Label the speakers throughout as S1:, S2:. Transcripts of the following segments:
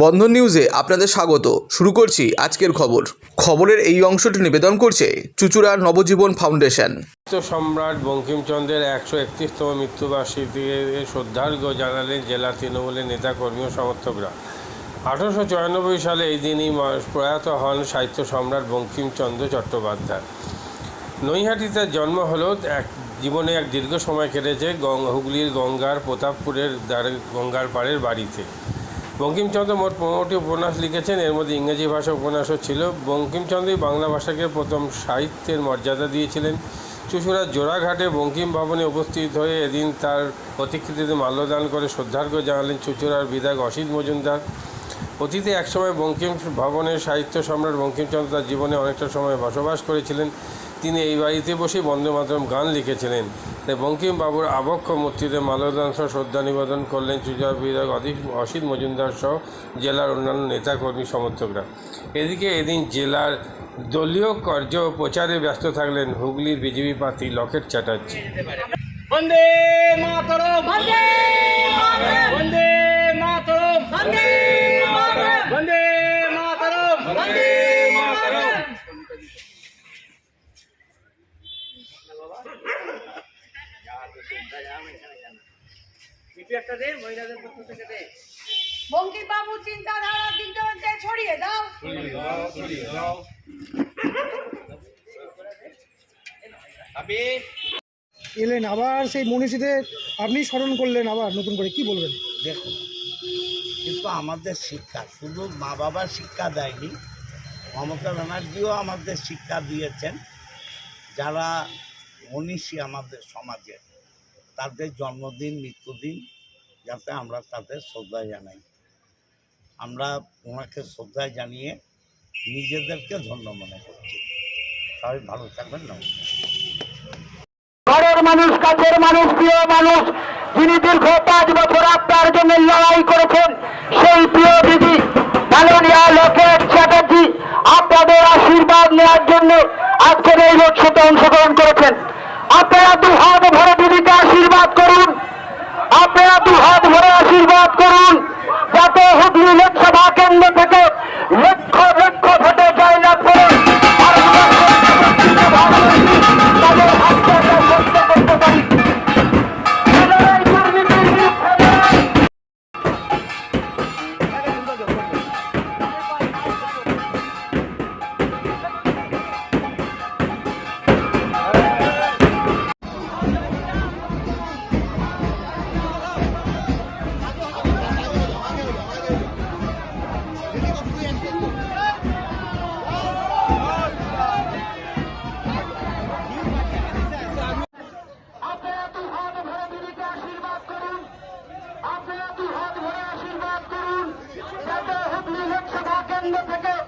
S1: বন্ধন নিউজে আপনাদের স্বাগত। শুরু করছি আজকের খবর। খবরের এই অংশটি নিবেদন করছে চুচুড়ার নবজীবন ফাউন্ডেশন।
S2: সম্রাট বঙ্কিমচন্দ্রের একশো একত্রিশতম মৃত্যুবার্ষিকীতে শ্রদ্ধার্ঘ্য জানালেন জেলা তৃণমূলের নেতাকর্মী ও সমর্থকরা। আঠারোশো চুরানব্বই সালে এই দিনই প্রয়াত হন সাহিত্য সম্রাট বঙ্কিমচন্দ্র চট্টোপাধ্যায়। নৈহাটি তার জন্ম হলো এক, জীবনে এক দীর্ঘ সময় কেটেছে হুগলির গঙ্গার প্রতাপপুরের গঙ্গার পাড়ের বাড়িতে। বঙ্কিমচন্দ্র মোট পনেরোটি উপন্যাস লিখেছেন। এর মধ্যে ইংরেজি ভাষা উপন্যাসও ছিল। বঙ্কিমচন্দ্রই বাংলা ভাষাকে প্রথম সাহিত্যের মর্যাদা দিয়েছিলেন। চুচুড়ার জোড়াঘাটে বঙ্কিম ভবনে উপস্থিত হয়ে এদিন তার প্রতিকৃতিতে মাল্যদান করে শ্রদ্ধার্ঘ্য জানালেন চুচুড়ার বিধায়ক অসিত মজুমদার। অতীতে একসময় বঙ্কিম ভবনের সাহিত্য সম্রাট বঙ্কিমচন্দ্র তার জীবনে অনেকটা সময় বসবাস করেছিলেন। তিনি এই বাড়িতে বসেই বন্দে মাতরম গান লিখেছিলেন। তাই বঙ্কিম বাবুর আবক্ষ মূর্তিতে মাল্যদান সহ শ্রদ্ধা নিবেদন করলেন চুজার বিধায়ক অধীশ অসিত মজুমদার সহ জেলার অন্যান্য নেতাকর্মী সমর্থকরা। এদিকে এদিন জেলার দলীয় কার্য প্রচারে ব্যস্ত থাকলেন হুগলির বিজেপি প্রার্থী লকেট চ্যাটার্জি।
S3: বন্দে মাতরম! বন্দে মাতরম! বন্দে বন্দে মাতরম বন্দে মাতরম একটা দে মহিলাদের পক্ষ থেকে দে
S4: বঙ্কিমবাবু চিন্তাধারা ছড়িয়ে দাও।
S5: এলেন আবার সেই মনীষীদের আপনি স্মরণ করলেন আবার নতুন করে কি বলবেন?
S6: দেখুন কিন্তু আমাদের শিক্ষা শুধু মা বাবার শিক্ষা দেয়নি মমতা ব্যানার্জিও আমাদের শিক্ষা দিয়েছেন যারা মনীষী আমাদের সমাজে তাদের জন্মদিন, মৃত্যুদিন যাতে আমরা তাদের শ্রদ্ধা জানাই। আমরা ওনাকে শ্রদ্ধা জানিয়ে নিজেদেরকে ধন্য মনে করছি। সবাই ভালো থাকবেন, নমস্কার।
S3: ঘরের মানুষ, কাছের মানুষ, প্রিয় মানুষ, যিনি দীর্ঘ পাঁচ বছর আপনার জন্য লড়াই করেছেন, সেই প্রিয় দিদি, মাননীয় লোকের চ্যাটার্জি, আপনাদের আশীর্বাদ নেওয়ার জন্য আজকের এই লোকসভাতে অংশগ্রহণ করেছেন। আপনারা দু হাত ভরে আশীর্বাদ করুন। আপনারা দু হাত ভরে আশীর্বাদ করুন। যাতে হুগলি লোকসভা কেন্দ্র থেকে লক্ষ লক্ষ ভোটে জয়লাভ করে কেন্দ্র থেকে।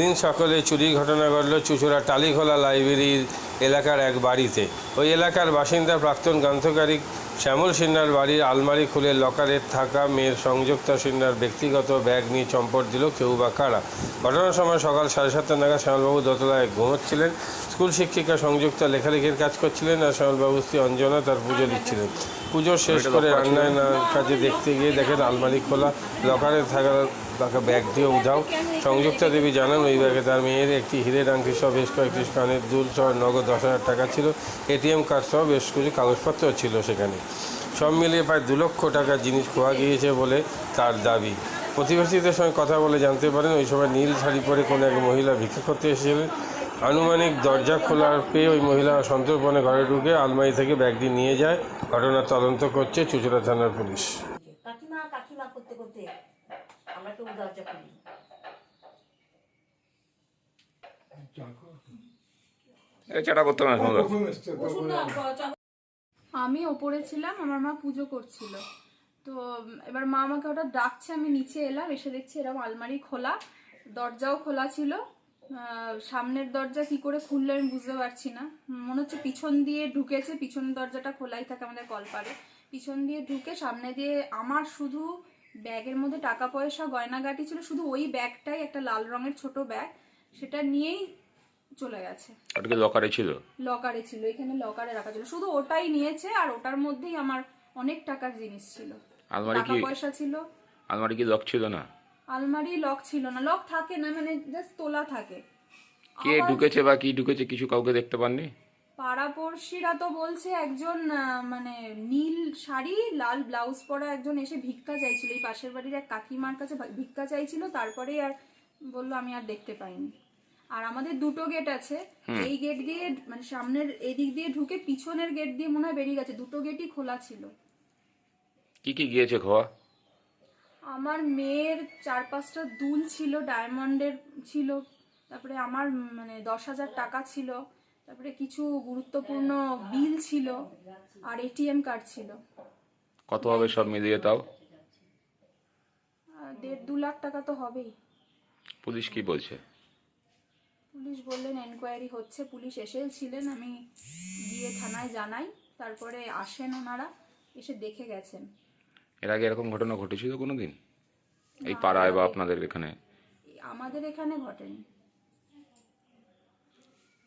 S2: এদিন সকালে চুরির ঘটনা ঘটল চুচুড়া টালিখোলা লাইব্রেরির এলাকার এক বাড়িতে। ওই এলাকার বাসিন্দা প্রাক্তন গ্রন্থকারী শ্যামল সিনহার বাড়ির আলমারি খুলে লকারে থাকা মেয়ের সংযুক্তা সিনহার ব্যক্তিগত ব্যাগ নিয়ে চম্পট দিল কেউ বা কারা। ঘটনার সময় সকাল সাড়ে সাতটা নাগাদ শ্যামলবাবু দোতলায় ঘুমোচ্ছিলেন। স্কুল শিক্ষিকা সংযুক্তা লেখালেখির কাজ করছিলেন আর শ্যামলবাবু স্ত্রী অঞ্জনা তার পুজো দিচ্ছিলেন। পুজো শেষ করে রান্নায় না কাজে দেখতে গিয়ে দেখেন আলমারি খোলা। লকারে থাকা থাকা ব্যাগ দিয়ে উধাও সংযুক্তা দেবী জানান, ওই ব্যাগে তার মেয়ের একটি হিরের আংটি সহ বেশ কয়েকটি কানের দুল সহ নগদ দশ হাজার টাকা ছিল। এটিএম কার্ড সহ বেশ কিছু কাগজপত্র ছিল সেখানে। সব মিলিয়ে প্রায় দু লক্ষ টাকার জিনিস খোয়া গিয়েছে বলে তার দাবি। প্রতিবেশীদের সঙ্গে কথা বলে জানতে পারেন, ওই সময় নীল শাড়ি পরে কোনো এক মহিলা ভিক্ষা করতে এসেছিলেন। আনুমানিক দরজা খোলার পেয়ে ওই মহিলা সন্তর্পণে ঘরে ঢুকে আলমারি থেকে ব্যাগটি নিয়ে যায়। ঘটনা তদন্ত করছে চুচুড়া থানার পুলিশ।
S4: কাকিমা কাকিমা করতে করতে। আমরা তো দরজা করি
S7: আমি। ওপরে ছিলাম আমার মা পুজো করছিল। তো এবার মা আমাকে ওটা ডাকছে আমি নিচে এলাম এসে দেখছি এরকম আলমারি খোলা দরজাও খোলা ছিল। আহ, সামনের দরজা কি করে খুললো আমি বুঝতে পারছি না। মনে হচ্ছে পিছন দিয়ে ঢুকেছে পিছন দরজাটা খোলাই থাকে আমাদের কলপারে। পিছন দিয়ে ঢুকে সামনে দিয়ে আমার শুধু ব্যাগের মধ্যে টাকা পয়সা গয়নাগাটি ছিল শুধু ওই ব্যাগটাই একটা লাল রঙের ছোট ব্যাগ সেটা নিয়েই চলে গেছে।
S8: ওটাকে লকারে ছিল?
S7: লকারে ছিল এখানে লকারে রাখা ছিল। শুধু ওটাই নিয়েছে আর ওটার মধ্যেই আমার অনেক টাকার জিনিস ছিল।
S8: আলমারি
S7: টাকা
S8: কি
S7: পয়সা ছিল।
S8: আলমারি কি লক ছিল না?
S7: আলমারি লক ছিল না। লক থাকে না মানে জাস্ট তোলা থাকে।
S8: কে ঢুকেছে বা কি ঢুকেছে কিছু কাউকে দেখতে পাননি?
S7: পাড়াপড়শিরা তো বলছে একজন মানে নীল শাড়ি লাল ব্লাউজ পরা একজন এসে ভিক্ষা চাইছিল। এই পাশের বাড়ির এক কাকিমার কাছে ভিক্ষা চাইছিল তারপরে আর বলল আমি আর দেখতে পাইনি। আর আমাদের দুটো গেট আছে। এই গেট দিয়ে মানে সামনের এদিক দিয়ে ঢুকে পিছনের গেট দিয়ে মনে হয় বেরিয়ে গেছে। দুটো গেটই খোলা ছিল।
S8: কি কি গিয়েছে খোয়া?
S7: আমার মেয়ের চার পাঁচটা দুল ছিল ডায়মন্ডের ছিল তারপরে আমার মানে দশ হাজার টাকা ছিল। তারপরে কিছু গুরুত্বপূর্ণ বিল ছিল আর এটিএম কার্ড ছিল।
S8: কত হবে সব মিলিয়ে তাও?
S7: দেড় দু লাখ টাকা তো হবেই।
S8: পুলিশ কি বলছে?
S7: পুলিশ বললেন এনকোয়ারি হচ্ছে পুলিশ এসেছিলেন আমি গিয়ে থানায় জানাই। তারপরে আসেন ওনারা এসে দেখে গেছেন।
S8: এর আগে এরকম ঘটনা ঘটেছিল কোনোদিন? এই পাড়ায় বা আপনাদের এখানে?
S7: আমাদের এখানে ঘটেনি।